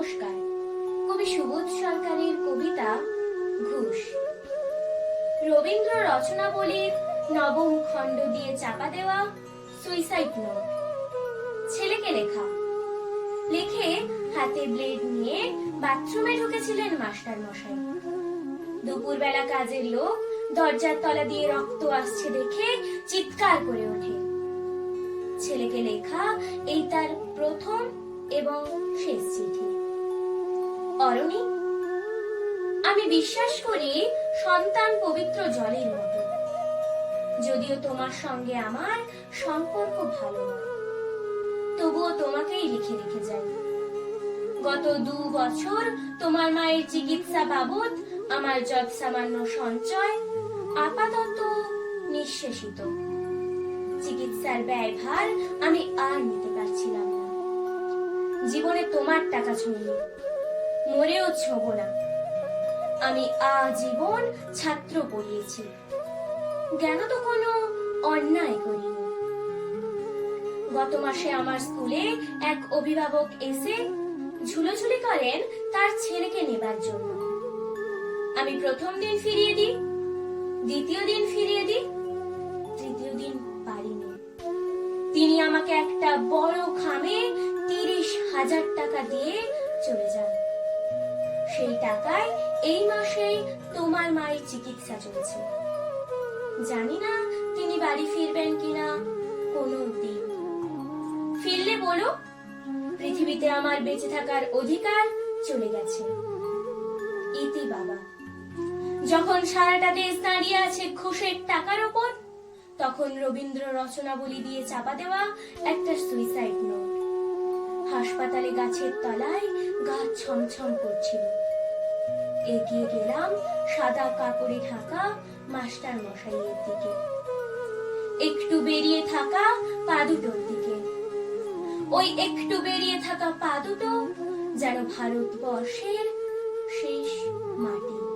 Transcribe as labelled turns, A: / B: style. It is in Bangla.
A: নমস্কার। কবি সুবোধ সরকারের কবিতা ঘুষ। রবীন্দ্র রচনাবলীর নবম খণ্ড দিয়ে চাপা দেওয়া সুইসাইড নোট ছেলেকে লেখা। লিখে হাতে ব্লেড নিয়ে বাথরুমে ঢুকেছিলেন মাস্টার মশাই। দুপুরবেলা কাজের লোক দরজার তলা দিয়ে রক্ত আসছে দেখে চিৎকার করে ওঠে। ছেলেকে লেখা এই তার প্রথম এবং শেষ চিঠি। অরণি, আমি বিশ্বাস করি সন্তান পবিত্র জলের মতো। যদিও তোমার সঙ্গে আমার সম্পর্ক ভালো তবুও তোমাকেই লিখে রেখে যাই। গত দু বছর তোমার মায়ের চিকিৎসা বাবদ আমার যত সামান্য সঞ্চয় আপাতত নিঃশেষিত। চিকিৎসার ব্যয়ভার আমি আর নিতে পারছিলাম না। জীবনে তোমার টাকা ছুঁইনি মরেও ছোব না। আমি আজীবন ছাত্র পড়িয়েছি জ্ঞান তো কোনো অন্যায় করিনি। গত মাসে আমার স্কুলে এক অভিভাবক এসে ঝুলোঝুলি করেন তার ছেলেকে নেবার জন্য। আমি প্রথম দিন ফিরিয়ে দিই, দ্বিতীয় দিন ফিরিয়ে দিই, তৃতীয় দিন পারিনি। তিনি আমাকে একটা বড় খামে তিরিশ হাজার টাকা দিয়ে চলে যান। সেই টাকায় এই মাসে তোমার মায়ের চিকিৎসা চলছে। জানি না তিনি বাড়ি ফিরবেন কিনা, কোনো দিন ফিরলে বলো, পৃথিবীতে আমার বেঁচে থাকার অধিকার চলে গেছে। ইতি বাবা। যখন সারাটা দেশ দাঁড়িয়ে আছে ঘুষের টাকার ওপর, তখন রবীন্দ্র রচনাবলী দিয়ে চাপা দেওয়া একটা সুইসাইড নোট হাসপাতালে গাছের তলায় গা ছমছম করছিল। এগিয়ে গেলাম সাদা কাপড়ে ঢাকা মাস্টার মশাইয়ের দিকে। একটু বেরিয়ে থাকা পা দুটোর দিকে। ওই একটু বেরিয়ে থাকা পা দুটো যেন ভারতবর্ষের শেষ মাটি।